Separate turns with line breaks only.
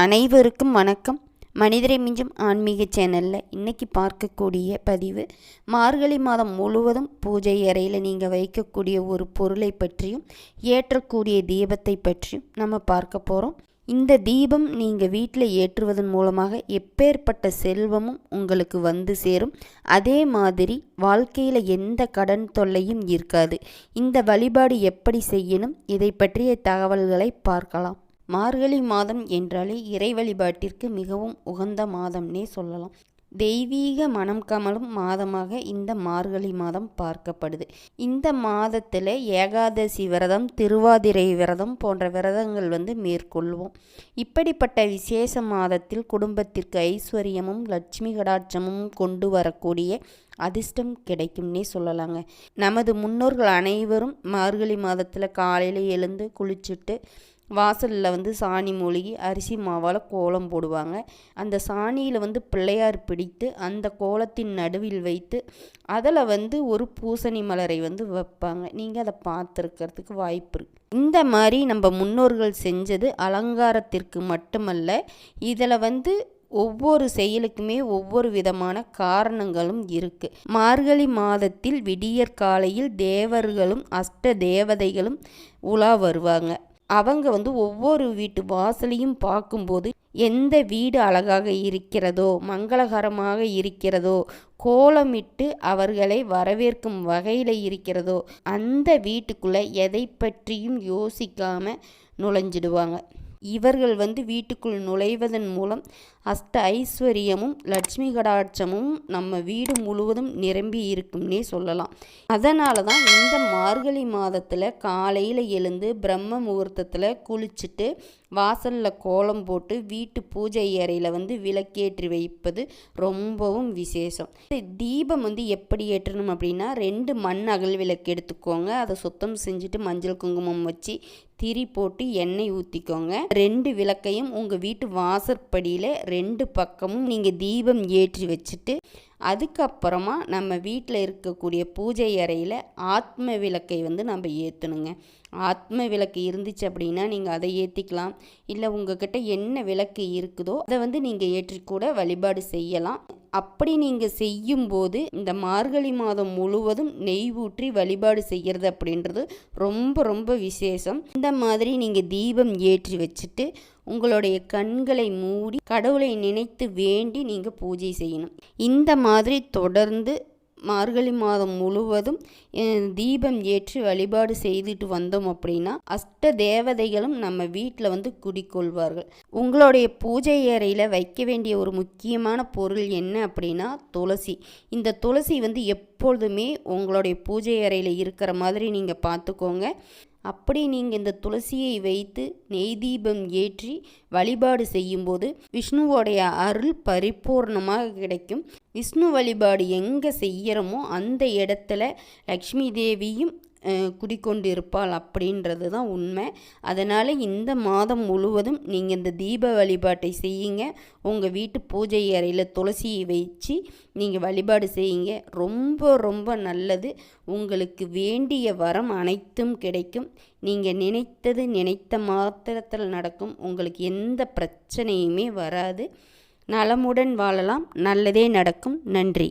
அனைவருக்கும் வணக்கம். மனிதரை மிஞ்சும் ஆன்மீக சேனலில் இன்றைக்கி பார்க்கக்கூடிய பதிவு மார்கழி மாதம் முழுவதும் பூஜை அறையில் நீங்கள் வைக்கக்கூடிய ஒரு பொருளை பற்றியும் ஏற்றக்கூடிய தீபத்தை பற்றியும் நம்ம பார்க்க போகிறோம் இந்த தீபம் நீங்கள் வீட்டில் ஏற்றுவதன் மூலமாக எப்பேற்பட்ட செல்வமும் உங்களுக்கு வந்து சேரும். அதே மாதிரி வாழ்க்கையில் எந்த கடன் தொல்லையும் இருக்காது. இந்த வழிபாடு எப்படி செய்யணும் இதை பற்றிய தகவல்களை பார்க்கலாம். மார்கழி மாதம் என்றாலே இறை வழிபாட்டிற்கு மிகவும் உகந்த மாதம்னே சொல்லலாம். தெய்வீக மனம் கமலும் மாதமாக இந்த மார்கழி மாதம் பார்க்கப்படுது. இந்த மாதத்தில் ஏகாதசி விரதம் திருவாதிரை விரதம் போன்ற விரதங்கள் வந்து மேற்கொள்வோம். இப்படிப்பட்ட விசேஷ மாதத்தில் குடும்பத்திற்கு ஐஸ்வர்யமும் லட்சுமி கடாட்சமும் கொண்டு வரக்கூடிய அதிர்ஷ்டம் கிடைக்கும்னே சொல்லலாங்க. நமது முன்னோர்கள் அனைவரும் மார்கழி மாதத்தில் காலையில் எழுந்து குளிச்சுட்டு வாசலில் வந்து சாணி மூழ்கி அரிசி மாவால் கோலம் போடுவாங்க. அந்த சாணியில் வந்து பிள்ளையார் பிடித்து அந்த கோலத்தின் நடுவில் வைத்து அதில் வந்து ஒரு பூசணி மலரை வந்து வைப்பாங்க. நீங்கள் அதை பார்த்துருக்கிறதுக்கு வாய்ப்பு இருக்குது இந்த மாதிரி நம்ம முன்னோர்கள் செஞ்சது அலங்காரத்திற்கு மட்டுமல்ல இதில் வந்து ஒவ்வொரு செயலுக்குமே ஒவ்வொரு விதமான காரணங்களும் இருக்கு. மார்கழி மாதத்தில் விடியற் காலையில் தேவர்களும் அஷ்ட தேவதைகளும் உலா வருவாங்க. அவங்க வந்து ஒவ்வொரு வீட்டு வாசலையும் பார்க்கும்போது எந்த வீடு அழகாக இருக்கிறதோ மங்களகரமாக இருக்கிறதோ கோலமிட்டு அவர்களை வரவேற்கும் வகையில் இருக்கிறதோ அந்த வீட்டுக்குள்ளே எதை பற்றியும் யோசிக்காமல் நுழைஞ்சிடுவாங்க. இவர்கள் வந்து வீட்டுக்குள் நுழைவதன் மூலம் அஷ்ட ஐஸ்வர்யமும் லட்சுமி கடாட்சமும் நம்ம வீடு முழுவதும் நிரம்பி இருக்கும்னே சொல்லலாம். அதனால தான் இந்த மார்கழி மாதத்தில் காலையில் எழுந்து பிரம்ம முகூர்த்தத்தில் குளிச்சுட்டு வாசலில் கோலம் போட்டு வீட்டு பூஜை அறையில் வந்து விளக்கேற்றி வைப்பது ரொம்பவும் விசேஷம். தீபம் வந்து எப்படி ஏற்றணும் அப்படின்னா ரெண்டு மண் அகல் விளக்கு எடுத்துக்கோங்க. அதை சுத்தம் செஞ்சுட்டு மஞ்சள் குங்குமம் வச்சு திரி போட்டு எண்ணெய் ஊற்றிக்கோங்க ரெண்டு விளக்கையும் உங்கள் வீட்டு வாசற்படியில் ரெண்டு பக்கமும் நீங்கள் தீபம் ஏற்றி வச்சுட்டு அதுக்கப்புறமா நம்ம வீட்டில் இருக்கக்கூடிய பூஜை அறையில் ஆத்ம விளக்கை வந்து நம்ம ஏற்றணுங்க ஆத்ம விளக்கு இருந்துச்சு அப்படின்னா நீங்கள் அதை ஏற்றிக்கலாம் இல்லை உங்ககிட்ட என்ன விளக்கு இருக்குதோ அதை வந்து நீங்கள் ஏற்றி கூட வழிபாடு செய்யலாம். அப்படி நீங்கள் செய்யும்போது இந்த மார்கழி மாதம் முழுவதும் நெய் ஊற்றி வழிபாடு செய்கிறது அப்படின்றது ரொம்ப ரொம்ப விசேஷம். இந்த மாதிரி நீங்கள் தீபம் ஏற்றி வச்சுட்டு உங்களுடைய கண்களை மூடி கடவுளை நினைத்து வேண்டி நீங்கள் பூஜை செய்யணும். இந்த மாதிரி தொடர்ந்து மார்கழி மாதம் முழுவதும் தீபம் ஏற்றி வழிபாடு செய்துட்டு வந்தோம் அப்படின்னா அஷ்ட தேவதைகளும் நம்ம வீட்டில் வந்து குடிக்கொள்வார்கள். உங்களுடைய பூஜை அறையில் வைக்க வேண்டிய ஒரு முக்கியமான பொருள் என்ன அப்படின்னா துளசி. இந்த துளசி வந்து எப்பொழுதுமே உங்களுடைய பூஜை அறையில் இருக்கிற மாதிரி நீங்கள் பார்த்துக்கோங்க. அப்படி நீங்கள் இந்த துளசியை வைத்து நெய் தீபம் ஏற்றி வழிபாடு செய்யும்போது விஷ்ணுவோடைய அருள் பரிபூர்ணமாக கிடைக்கும். விஷ்ணு வழிபாடு எங்கே செய்கிறோமோ அந்த இடத்துல லக்ஷ்மி தேவியும் குடிக்கொண்டு இருப்பாள் அப்படின்றது தான் உண்மை. அதனால் இந்த மாதம் முழுவதும் நீங்கள் இந்த தீப வழிபாட்டை செய்யுங்க. உங்கள் வீட்டு பூஜை அறையில் துளசியை வச்சு நீங்கள் வழிபாடு செய்யுங்க. ரொம்ப ரொம்ப நல்லது. உங்களுக்கு வேண்டிய வரம் அனைத்தும் கிடைக்கும். நீங்கள் நினைத்தது நினைத்த மாத்திரத்தில் நடக்கும். உங்களுக்கு எந்த பிரச்சனையுமே வராது. நலமுடன் வாழலாம். நல்லதே நடக்கும். நன்றி.